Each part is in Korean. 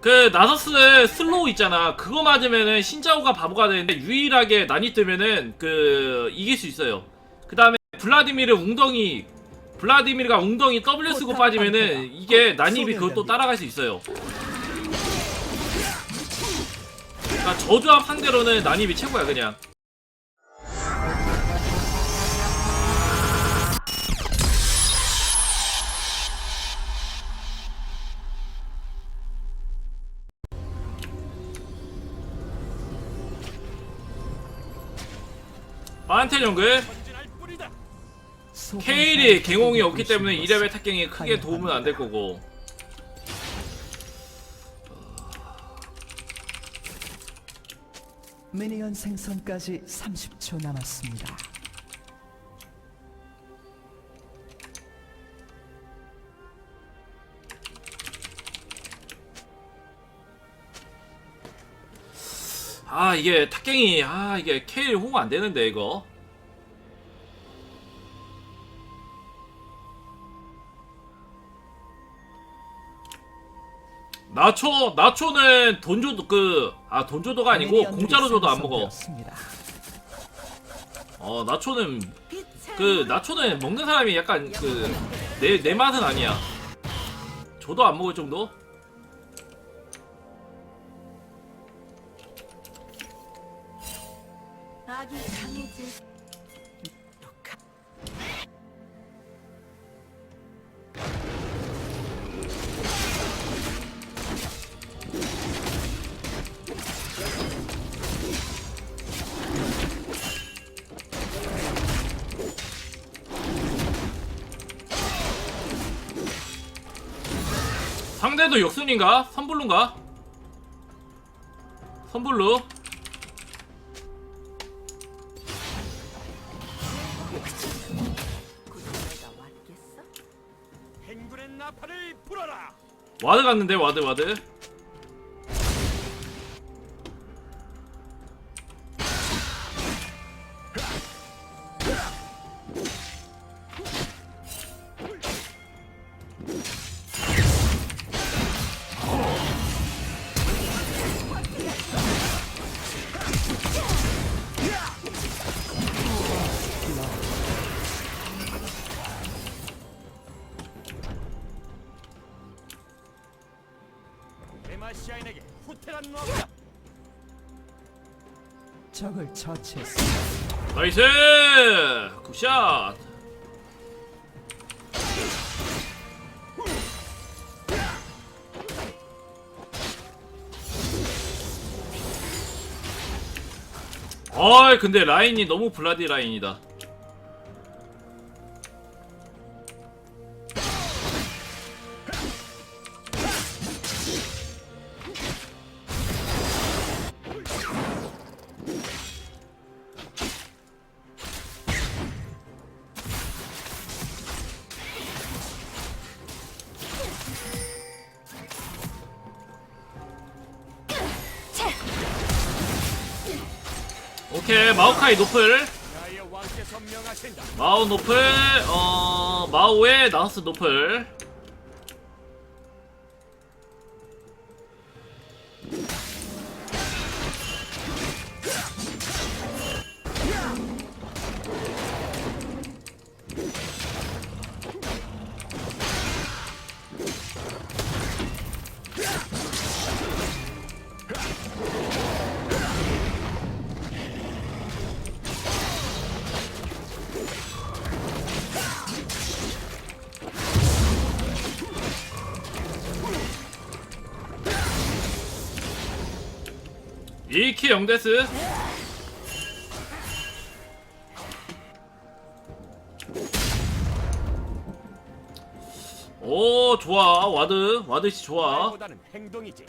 그 나서스 슬로우 있잖아. 그거 맞으면은 신자오가 바보가 되는데 유일하게 난이 뜨면은 그 이길 수 있어요. 그 다음에 블라디미르 웅덩이 블라디미르가 웅덩이 W 쓰고 빠지면은 이게 난입이 그것도 따라갈 수 있어요. 그러니까 저조합 상대로는 난입이 최고야 그냥. 마한테 정글 케일이 갱홍이 없기 때문에 2레벨 탑갱이 크게 도움은 안 될 거고 미니언 생성까지 30초 남았습니다. 아 이게 탑갱이 아 이게 케일 호응 안 되는데 이거. 나초 나초는 돈 줘도 그아 돈 줘도가 아니고 공짜로 줘도 안 먹어. 어 나초는 그 나초는 먹는 사람이 약간 그 내내 맛은 아니야. 줘도 안 먹을 정도 상대도 역순인가? 선불루인가? 선불루? 불어라. 와드 갔는데 와드 와드 데마시아인에게 후퇴란 놈이다. 적을 처치했습니다. 나이스 굿샷 어이 근데 라인이 너무 블라디 라인이다 오케이 마오카이 노플. 마오 노플 어 마오의 나우스 노플 이키 영데스. 오 좋아. 와드. 와드씨 좋아. 행동이지.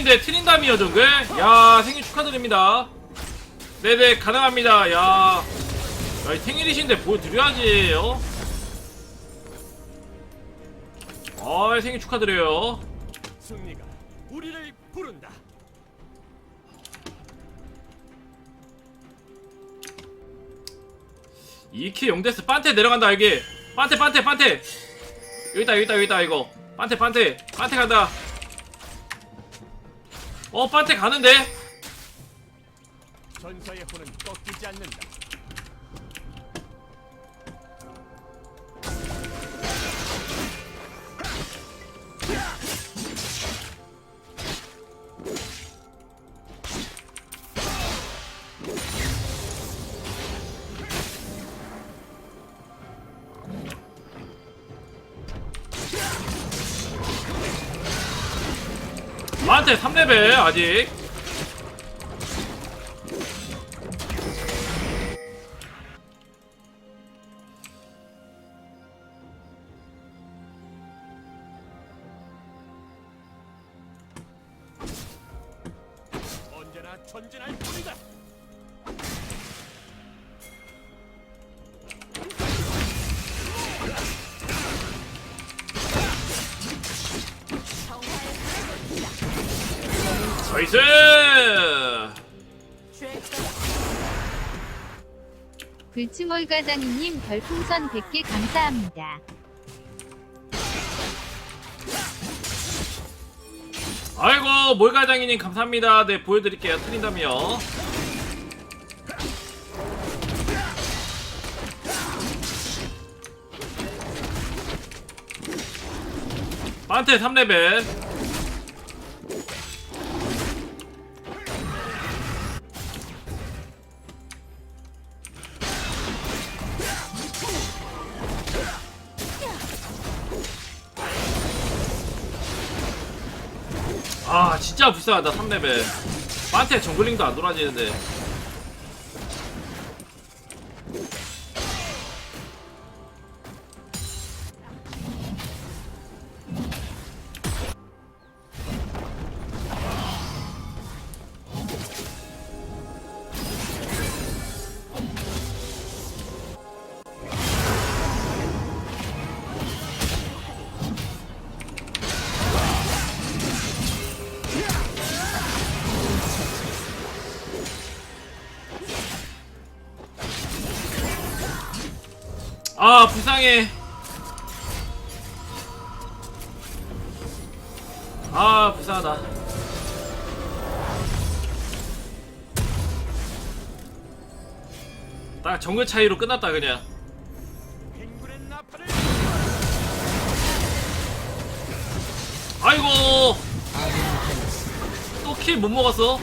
생일인데 트린다미어 정글? 야 생일 축하드립니다. 네네 가능합니다. 야, 야이 생일이신데 보여드려야지 어? 아 생일 축하드려요. 승리가 우리를 부른다. 이키 영데스 판테 내려간다 여기 판테 판테 판테. 여기다 여기다 여기다 이거. 판테 판테. 판테 간다 어 판테 가는데 전사의 혼은 꺾이지 않는다. 판테 3레벨 아직 불치몰 과장님 별풍선 100개 감사합니다. 아이고 몰가장이님 감사합니다. 네 보여드릴게요. 트린다미요. 판테 3레벨 진짜 불쌍하다 3레벨. 판테 정글링도 안 돌아지는데 아 불쌍하다. 딱 정글 차이로 끝났다 그냥. 아이고! 또 킬 못 먹었어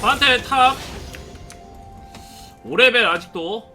판테 탑. 5레벨 아직도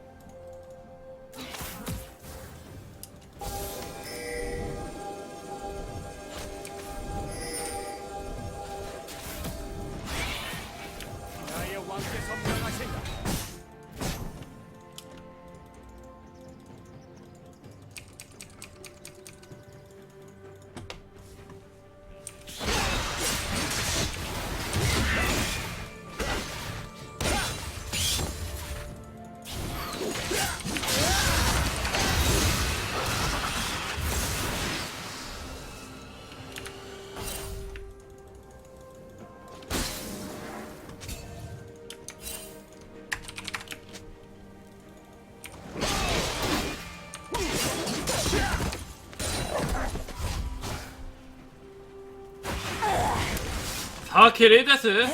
4킬 1데스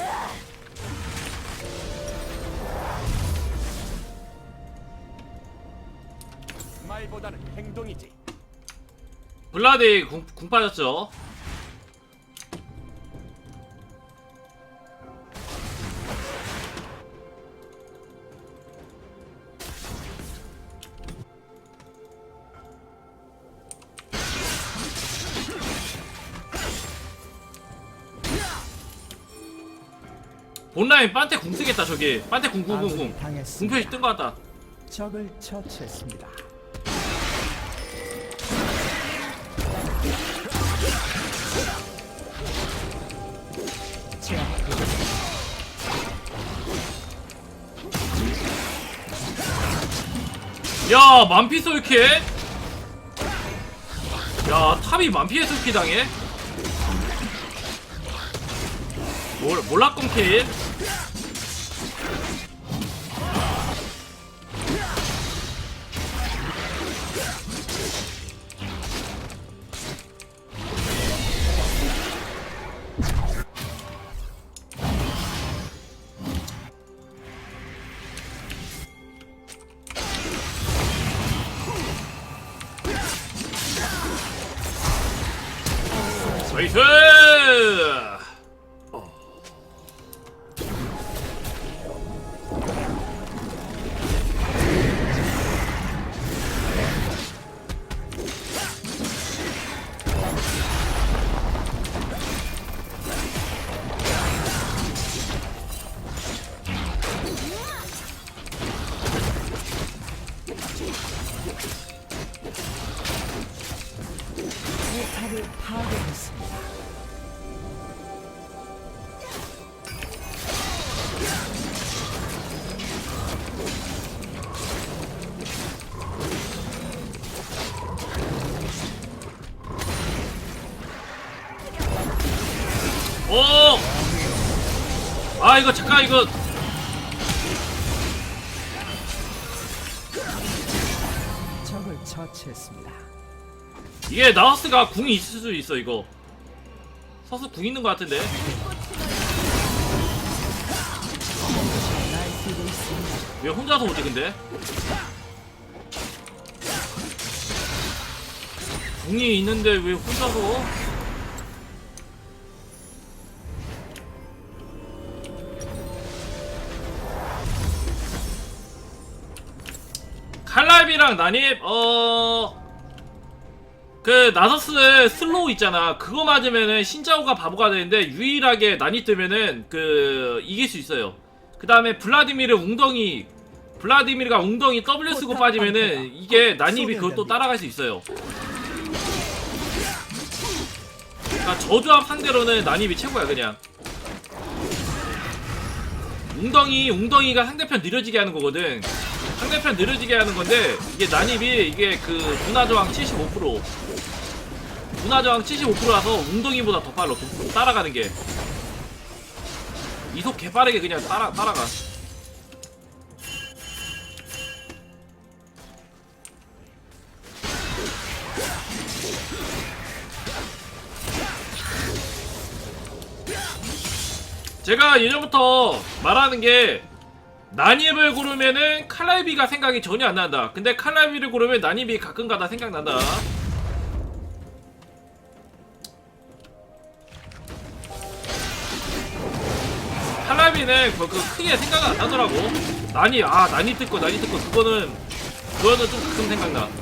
말보다는 행동이지. 블라디 궁, 궁 빠졌죠 본라인 빤테 궁 쓰겠다 저기. 빤테 궁궁궁궁. 궁표시 당했습니다. 뜬것 같다. 적을 처치했습니다. 야 만피 솔킬. 야 탑이 만피의 솔킬 당해 몰, 몰락건 킬 이거 잠깐 이거 적을 처치했습니다. 이게 나우스가 궁이 있을 수 있어 이거 서수 궁 있는 것 같은데 날뛰고 있습니다. 왜 혼자서 오지 근데 궁이 있는데 왜 혼자서 칼날비랑 난입 어... 그 나서스 슬로우 있잖아. 그거 맞으면은 신자오가 바보가 되는데 유일하게 난입 뜨면은 그 이길 수 있어요. 그 다음에 블라디미르 웅덩이 블라디미르가 웅덩이 W 쓰고 빠지면은 이게 난입이 그것도 따라갈 수 있어요. 그러니까 저조합 상대로는 난입이 최고야 그냥. 웅덩이 웅덩이가 상대편 느려지게 하는 거거든 상대편 느려지게 하는 건데 이게 난입이 이게 그 문화 저항 75% 문화 저항 75%라서 웅덩이보다 더 빨라. 도- 따라가는 게. 이속 개빠르게 그냥 따라 따라가. 제가 예전부터 말하는 게 난입을 고르면은 칼날비가 생각이 전혀 안 난다. 근데 칼날비를 고르면 난입이 가끔가다 생각난다. 칼날비는 그, 그 크게 생각 안 나더라고. 난입 아 난입 듣고 난입 듣고 그거는 그거는 좀 가끔 생각나.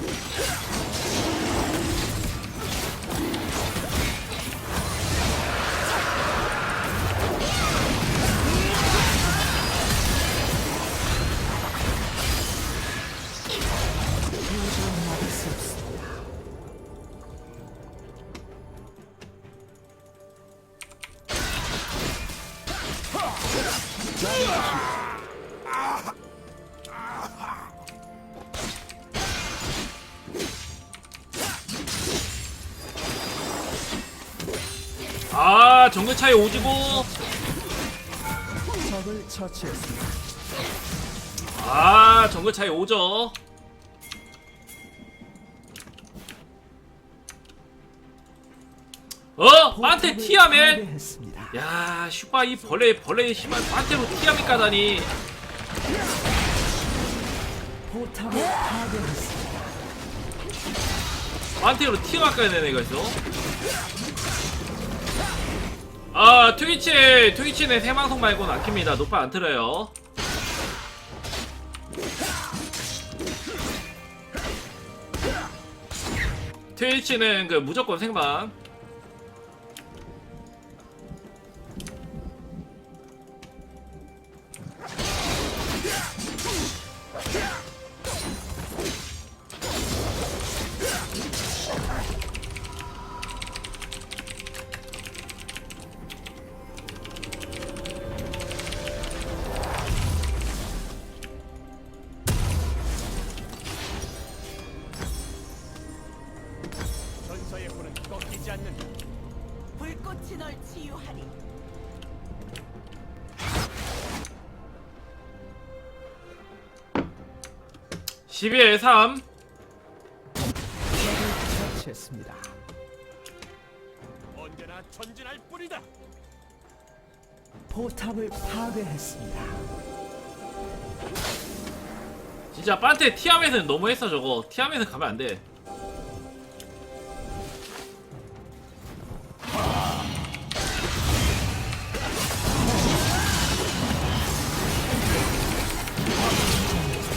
아 정글 차이 오지고 적을 처치했습니다. 아 정글 차이 오죠 어? 나한테 티아맨 야 슈파 이 벌레 벌레의 가다니. 포탑을 파괴했습니다. 판테로 티아멧 가야 되네 이거 있어 아 트위치에 트위치는 생방송 말고는 안 킵니다. 노파 안 틀어요. 트위치는 그 무조건 생방 꺾이지 않는다. 불꽃이 널 치유하리. 십 12에 3 적을 처치했습니다. 언제나 전진할 뿐이다. 포탑을 파괴했습니다. 진짜 판테 티아멧은 너무했어 저거 티아멧은 가면 안 돼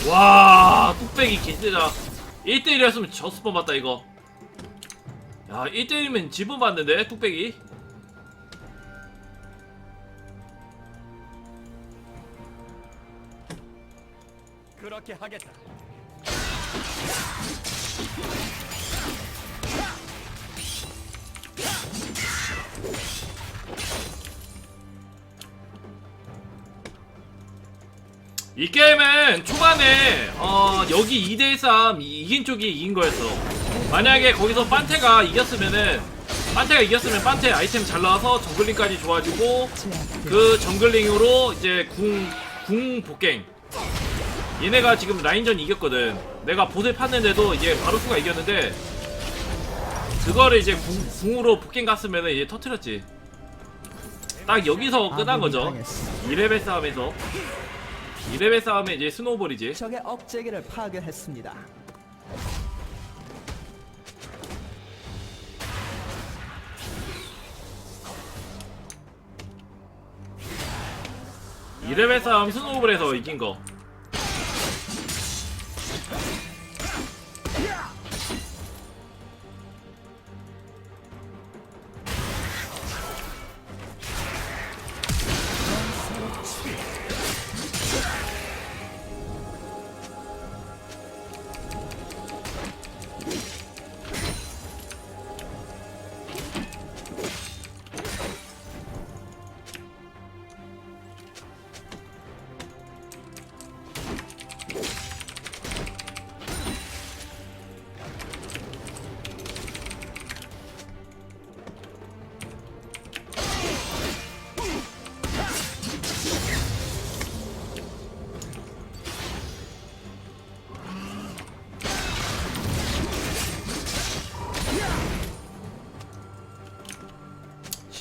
와 뚝배기 개쎄다. 1대1이었으면 졌을 뻔봤다 이거. 야 1대1이면 지분 받는데 뚝배기? 그렇게 하겠다. 이 게임은 초반에 어 여기 2대3 이긴 쪽이 이긴 거였어. 만약에 거기서 판테가 이겼으면은 판테가 이겼으면 판테 아이템 잘 나와서 정글링까지 좋아지고. 그 정글링으로 이제 궁, 궁 복갱. 얘네가 지금 라인전 이겼거든. 내가 보세 팠는데도 이제 바로수가 이겼는데 그거를 이제 궁, 궁으로 복갱 갔으면은 이제 터트렸지. 딱 여기서 끝난 아군이 거죠. 당했습니다. 2레벨 싸움에서 2레벨 싸움에 이제 스노우볼이지 적의 억제기를 파괴했습니다. 이레벨 싸움 스노우볼에서 이긴 거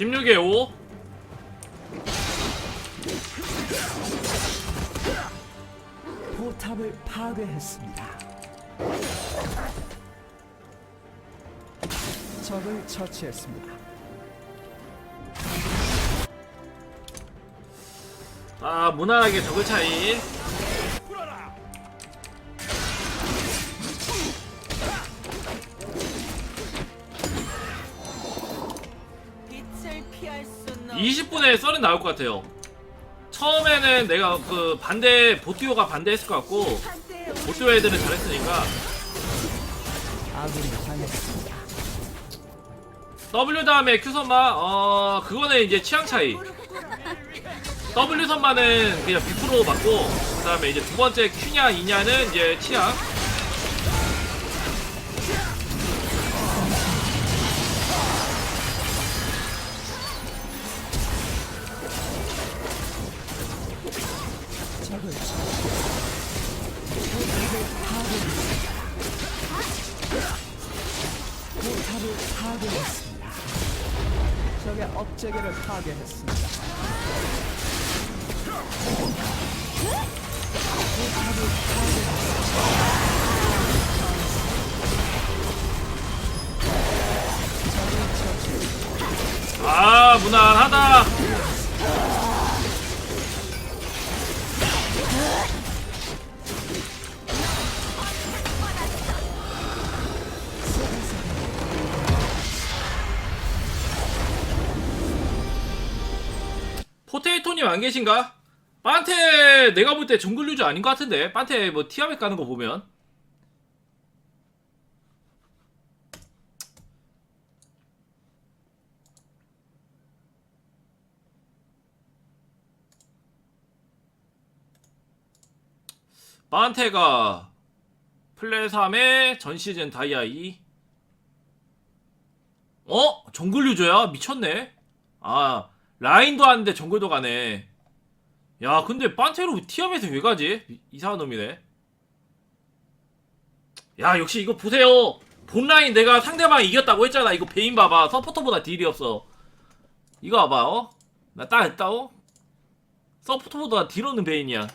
(16에 5) 포탑을 파괴했습니다. 적을 처치했습니다. 아 무난하게 저글 차이 20분에 썰은 나올 것 같아요. 처음에는 내가 그 반대 보티오가 반대했을 것 같고 보티오 애들은 잘했으니까. W 다음에 Q 선마 어 그거는 이제 취향 차이. W 선마는 그냥 100% 맞고 그 다음에 이제 두 번째 Q냐 이냐는 이제 취향 업체계를 파괴했습니다. 아 무난하다 포테이토님 안 계신가? 판테 내가 볼 때 정글 유저 아닌 것 같은데 판테 뭐 티아멧 가는 거 보면 판테가 플레 3에 전 시즌 다이아 2 어? 정글 유저야? 미쳤네 아 라인도 하는데 정글도 가네. 야 근데 판테로 티아멧에 왜 가지? 이- 이상한 놈이네. 야 역시 이거 보세요. 본라인 내가 상대방이 이겼다고 했잖아. 이거 베인 봐봐. 서포터보다 딜이 없어. 이거 봐봐 어? 나 딱 했다 어? 서포터보다 딜 없는 베인이야